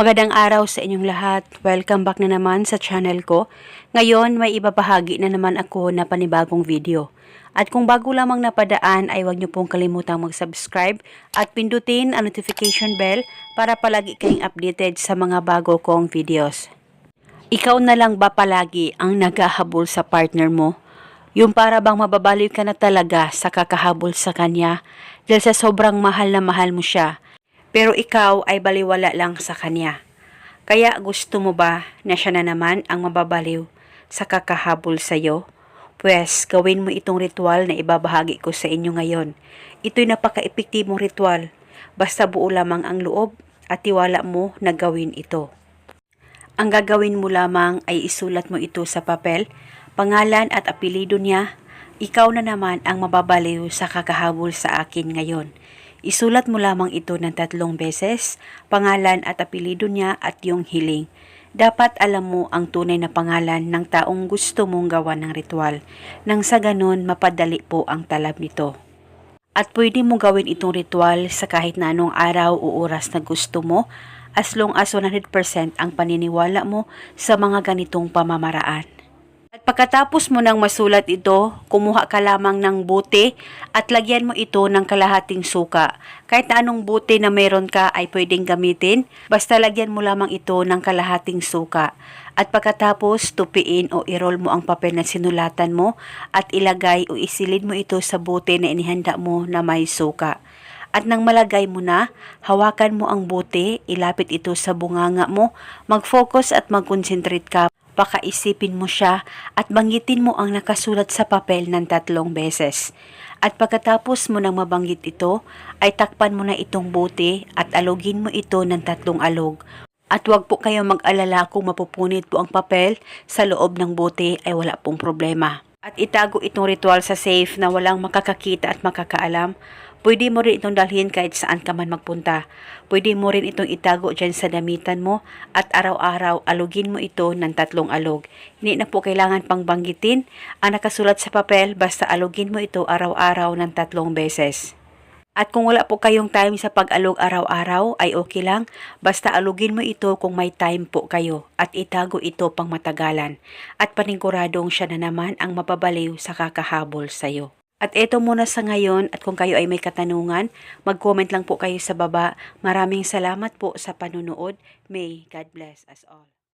Magandang araw sa inyong lahat. Welcome back na naman sa channel ko. Ngayon, may ibabahagi na naman ako na panibagong video. At kung bago lamang napadaan ay huwag niyo pong kalimutang mag-subscribe at pindutin ang notification bell para palagi kayong updated sa mga bago kong videos. Ikaw na lang ba palagi ang naghahabol sa partner mo? Yung para bang mababaliw ka na talaga sa kakahabol sa kanya dahil sa sobrang mahal na mahal mo siya pero ikaw ay baliwala lang sa kanya. Kaya gusto mo ba na siya na naman ang mababaliw sa kakahabol sa iyo? Pwes, gawin mo itong ritual na ibabahagi ko sa inyo ngayon. Ito'y napaka-epektibong ritual. Basta buo lamang ang loob at tiwala mo na gawin ito. Ang gagawin mo lamang ay isulat mo ito sa papel, pangalan at apelido niya. Ikaw na naman ang mababaliw sa kakahabol sa akin ngayon. Isulat mo lamang ito ng tatlong beses, pangalan at apelido niya at yung hiling. Dapat alam mo ang tunay na pangalan ng taong gusto mong gawa ng ritual, nang sa ganon mapadali po ang talab nito. At pwede mo gawin itong ritual sa kahit na anong araw o oras na gusto mo as long as 100% ang paniniwala mo sa mga ganitong pamamaraan. At pagkatapos mo nang masulat ito, kumuha ka lamang ng bote at lagyan mo ito ng kalahating suka. Kahit na anong bote na meron ka ay pwedeng gamitin, basta lagyan mo lamang ito ng kalahating suka. At pagkatapos, tupiin o i-roll mo ang papel na sinulatan mo at ilagay o isilid mo ito sa bote na inihanda mo na may suka. At nang malagay mo na, hawakan mo ang bote, ilapit ito sa bunganga mo, mag-focus at mag-concentrate ka pakaisipin mo siya at banggitin mo ang nakasulat sa papel ng tatlong beses. At pagkatapos mo nang mabanggit ito, ay takpan mo na itong bote at alugin mo ito ng tatlong alog. At huwag po kayong mag-alala kung mapupunit po ang papel sa loob ng bote ay wala pong problema. At itago itong ritual sa safe na walang makakakita at makakaalam. Pwede mo rin itong dalhin kahit saan ka man magpunta. Pwede mo rin itong itago dyan sa damitan mo at araw-araw alugin mo ito ng tatlong alog. Hindi na po kailangan pang banggitin ang nakasulat sa papel basta alugin mo ito araw-araw ng tatlong beses. At kung wala po kayong time sa pag-alog araw-araw ay okay lang, basta alugin mo ito kung may time po kayo at itago ito pang matagalan at paniguradong siya na naman ang mababaliw sa kakahabol sa'yo. At eto muna sa ngayon at kung kayo ay may katanungan, mag-comment lang po kayo sa baba. Maraming salamat po sa panunood. May God bless us all.